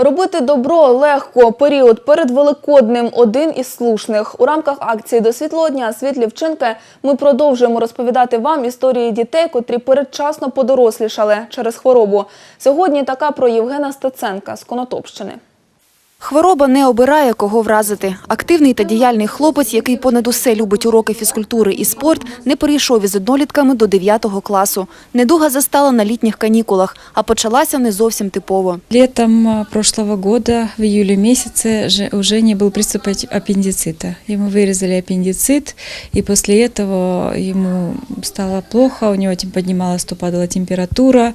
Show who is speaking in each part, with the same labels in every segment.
Speaker 1: Робити добро легко. Період перед Великодним один із слушних. У рамках акції до світлого дня світлі вчинки ми продовжуємо розповідати вам історії дітей, котрі передчасно подорослішали через хворобу. Сьогодні така про Євгена Стеценка з Конотопщини.
Speaker 2: Хвороба не обирає, кого вразити. Активний та діяльний хлопець, який понад усе любить уроки фізкультури і спорт, не перейшов із однолітками до 9 класу. Недуга застала на літніх канікулах, а почалася не зовсім типово.
Speaker 3: Летом а, прошлого года, в июле месяце, же- у Жени был приступ аппи- аппендицита. Ему вырезали аппендицит, и после этого ему стало плохо, у него тем- поднималась, то падала температура,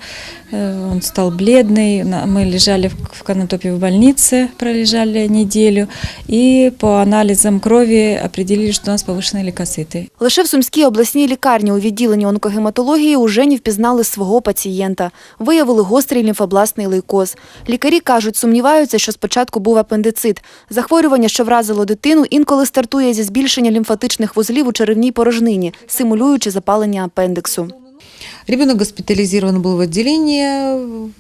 Speaker 3: э, он стал бледный. На- Мы лежали в в Конотопе в больнице, пролежали неделю, и по анализам крови определили, что у нас повышенные лейкоциты.
Speaker 2: Лише в Сумській обласній лікарні у відділенні онкогематології у Жені впізнали свого пацієнта. Виявили гострий лімфобластний лейкоз. Лікарі кажуть, сумніваються, що спочатку був апендицит. Захворювання, що вразило дитину, інколи стартує зі збільшення лімфатичних вузлів у черевній порожнині, симулюючи запалення апендиксу.
Speaker 4: Ребенок госпитализирован был в отделении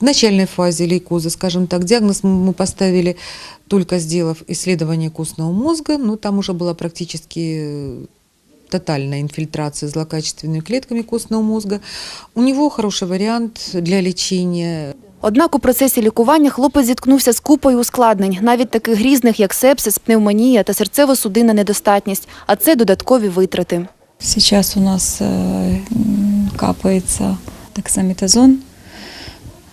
Speaker 4: в начальной фазе лейкоза, скажем так. Диагноз мы мы поставили только сделав исследование костного мозга, но там уже была практически э, тотальная инфильтрация злокачественными клетками костного мозга. У него хороший вариант для лечения.
Speaker 2: Однак у процесі лікування хлопець зіткнувся з купою ускладнень, навіть таких грізних, як сепсис, пневмонія та серцево-судинна недостатність, а це додаткові витрати.
Speaker 3: Сейчас у нас э, м, капается дексаметазон.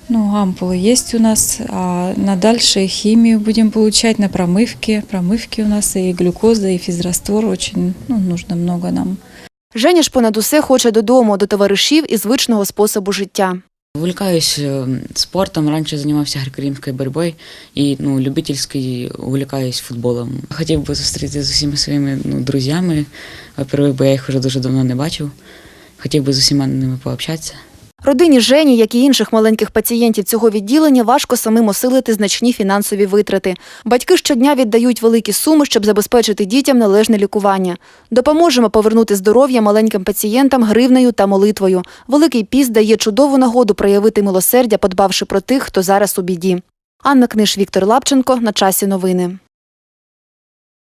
Speaker 3: Ну, ампулы есть у нас, а на дальше химию будем получать на промывке. Промывки у нас и глюкоза, и физраствор очень ну, нужно много нам.
Speaker 2: Женя ж понад усе хоче додому, до товаришів і звичного способу життя.
Speaker 5: Увлекаюсь э, спортом. Раньше занимался греко-римской борьбой и ну, любительской увлекаюсь футболом. Хотів би зустрітися з усіма своїми ну, друзями. Во-первых, бо я їх вже дуже давно не бачив. Хотів би з усіма ними пообщатися.
Speaker 2: Родині Жені, як і інших маленьких пацієнтів цього відділення, важко самим осилити значні фінансові витрати. Батьки щодня віддають великі суми, щоб забезпечити дітям належне лікування. Допоможемо повернути здоров'я маленьким пацієнтам гривнею та молитвою. Великий піст дає чудову нагоду проявити милосердя, подбавши про тих, хто зараз у біді. Анна Книж, Віктор Лапченко. На часі новини.